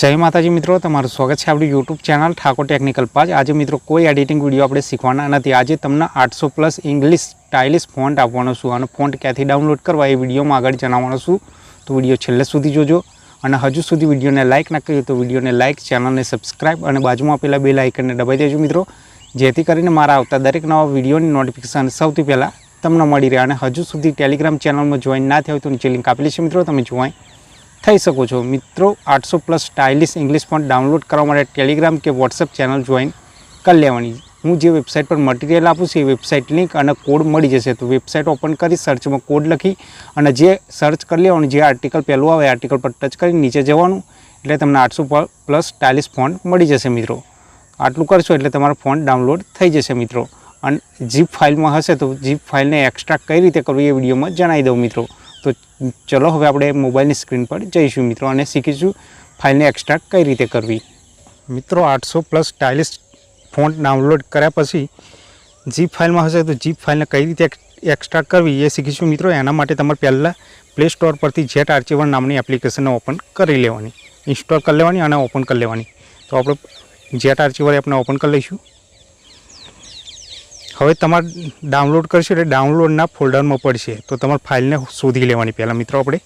જય માતાજી મિત્રો, તમારું સ્વાગત છે આપણી યુટ્યુબ ચેનલ ઠાકોર ટેકનિકલ પાજ આજે મિત્રો કોઈ એડિટિંગ વીડિયો આપણે શીખવાના નથી. આજે તમને આઠસો પ્લસ ઇંગ્લિશ સ્ટાઇલિશ ફોન્ટ આપવાનો છું અને ફોન્ટ ક્યાંથી ડાઉનલોડ કરવા એ વિડીયોમાં આગળ જણાવવાનો છું. તો વીડિયો છેલ્લે સુધી જોજો અને હજુ સુધી વિડીયોને લાઇક ના કર્યું તો વિડીયોને લાઇક ચેનલને સબસ્ક્રાઇબ અને બાજુમાં આપેલા બે લાઇકનને દબાઈ દેજો મિત્રો. જેથી કરીને મારા આવતા દરેક નવા વિડીયોની નોટિફિકેશન સૌથી પહેલાં તમને મળી રહે અને હજુ સુધી ટેલિગ્રામ ચેનલમાં જોઈન ના થયા તો નીચે લિંક આપેલી છે મિત્રો. તમે જોઈન થઈ શકો છો. મિત્રો, આઠસો plus stylish English font download કરવા માટે ટેલિગ્રામ કે વોટ્સઅપ ચેનલ જોઈન કરી લેવાની. હું જે વેબસાઇટ પર મટીરિયલ આપું છું, એ વેબસાઇટ લિંક અને કોડ મળી જશે. તો વેબસાઇટ ઓપન કરી સર્ચમાં કોડ લખી અને જે સર્ચ કરી લેવાનું, જે આર્ટિકલ પહેલું આવે આર્ટિકલ પર ટચ કરી નીચે જવાનું. એટલે તમને આઠસો પ્લસ સ્ટાઇલિશ ફોન્ટ મળી જશે, મિત્રો. આટલું કરશો એટલે તમારો ફોન ડાઉનલોડ થઈ જશે, મિત્રો. અને જીપ ફાઇલમાં હશે તો જીપ ફાઇલને એક્સ્ટ્રા કઈ રીતે કરવું એ વિડીયોમાં જણાવી દઉં, મિત્રો. તો ચલો, હવે આપણે મોબાઈલની સ્ક્રીન પર જઈશું મિત્રો અને શીખીશું ફાઇલને એક્સ્ટ્રાક્ટ કઈ રીતે કરવી. મિત્રો, આઠસો પ્લસ સ્ટાઇલિશ ફોન્ટ ડાઉનલોડ કર્યા પછી જીપ ફાઇલમાં હશે તો જીપ ફાઇલને કઈ રીતે એક્સ્ટ્રાક્ટ કરવી એ શીખીશું મિત્રો. એના માટે તમારે પહેલાં પ્લે સ્ટોર પરથી જેટ આર્ચીવર નામની એપ્લિકેશનને ઓપન કરી લેવાની, ઇન્સ્ટોલ કરી લેવાની અને ઓપન કરી લેવાની. તો આપણે જેટ આર્ચીવર એપને ઓપન કરી લઈશું. હવે તમારે ડાઉનલોડ કરશો એટલે ડાઉનલોડના ફોલ્ડરમાં પડશે. તો તમારે ફાઇલને શોધી લેવાની પહેલાં. મિત્રો, આપણે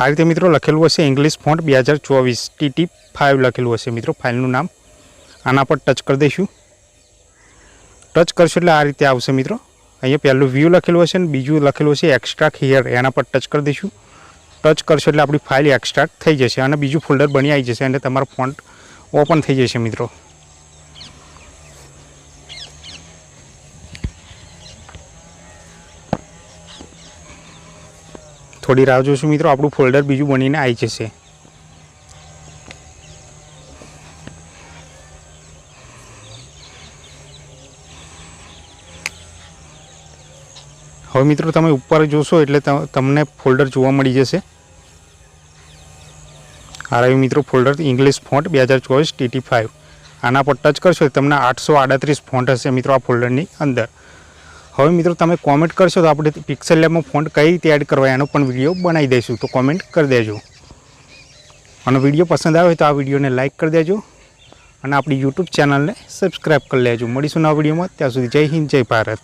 આ રીતે મિત્રો લખેલું હશે ઇંગ્લિશ ફોન્ટ બે હજાર ચોવીસ. ટીટી ફાઇવ લખેલું હશે મિત્રો ફાઇલનું નામ. આના પર ટચ કરી દઈશું. ટચ કરશો એટલે આ રીતે આવશે મિત્રો. અહીંયા પહેલું વ્યૂ લખેલું હશે ને બીજું લખેલું હશે એક્સ્ટ્રા હિયર એના પર ટચ કરી દઈશું. ટચ કરશો એટલે આપણી ફાઇલ એક્સ્ટ્રાક્ટ થઈ જશે અને બીજું ફોલ્ડર બની આવી જશે અને તમારો ફોન્ટ ઓપન થઈ જશે મિત્રો. થોડી રાહ જોશું મિત્રો, આપણું ફોલ્ડર બીજું બનીને આવી જશે. હવે મિત્રો, તમે ઉપર જોશો એટલે તમને ફોલ્ડર જોવા મળી જશે. આ રહ્યું મિત્રો ફોલ્ડર ઇંગ્લિશ ફોન્ટ બે હજાર ચોવીસ ટીટી ફાઇવ આના પર ટચ કરશો તમને આઠસો આડત્રીસ ફોન્ટ હશે મિત્રો આ ફોલ્ડરની અંદર. હવે મિત્રો, તમે કોમેન્ટ કરશો તો આપણે પિક્સેલ લેબમાં ફોન્ટ કઈ રીતે એડ કરવા એનો પણ વીડિયો બનાવી દઈશું. તો કોમેન્ટ કરી દેજો. અને વીડિયો પસંદ આવે તો આ વિડીયોને લાઇક કરી દેજો. અને આપણી યુટ્યુબ ચેનલને સબસ્ક્રાઈબ કરી લેજો. મળીશું નવા વિડીયોમાં ત્યાં સુધી જય હિન્દ, જય ભારત.